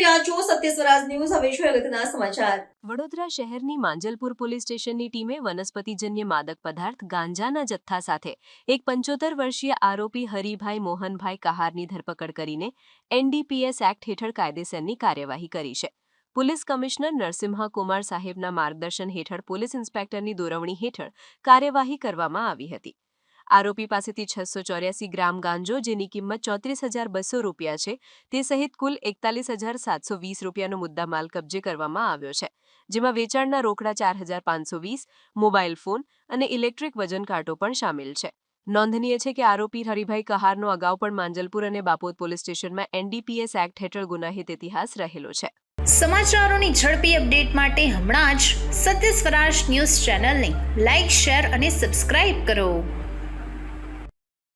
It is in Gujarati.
રહ્યા છો સત્ય ન્યૂઝ. હવે છે અગત્યના સમાચાર? વડોદરા શહેરની માંજલપુર પોલીસ સ્ટેશનની ટીમે વનસ્પતિજન્ય માદક પદાર્થ ગાંજાના જથ્થા સાથે એક પંચોતેર વર્ષીય આરોપી હરિભાઈ મોહનભાઈ કહારની ધરપકડ કરીને એનડીપીએસ એક્ટ હેઠળ કાયદેસરની કાર્યવાહી કરી છે. પોલીસ કમિશનર નરસિમ્હા કુમાર સાહેબના માર્ગદર્શન હેઠળ પોલીસ ઇન્સ્પેક્ટરની દોરવણી હેઠળ કાર્યવાહી કરવામાં આવી હતી. આરોપી પાસેથી છસો ચોર્યાસી ગ્રામ ગાંજો, જેની કિંમત ચોત્રીસ હજાર બસો રૂપિયા છે. તે સહિત કુલ એકતાલીસ હજાર સાતસો વીસ રૂપિયાનો મુદ્દામાલ કબજે કરવામાં આવ્યો છે, જેમાં વેચાણના રોકડા ચાર હજાર પાંચસો વીસ મોબાઈલ ફોન અને ઇલેક્ટ્રિક વજન કાંટો પણ સામેલ છે. નોંધનીય છે કે આરોપી હરિભાઈ કહારનો અગાઉ પણ માંજલપુર અને બાપોદ પોલીસ સ્ટેશનમાં એનડીપીએસ એક્ટ હેઠળ ગુનાહિત ઇતિહાસ રહેલો છે. સમાચારોની ઝડપી અપડેટ માટે હમણાં જ સત્ય સ્વરાજ ન્યૂઝ ચેનલને લાઇક, શેર અને સબસ્ક્રાઇબ કરો.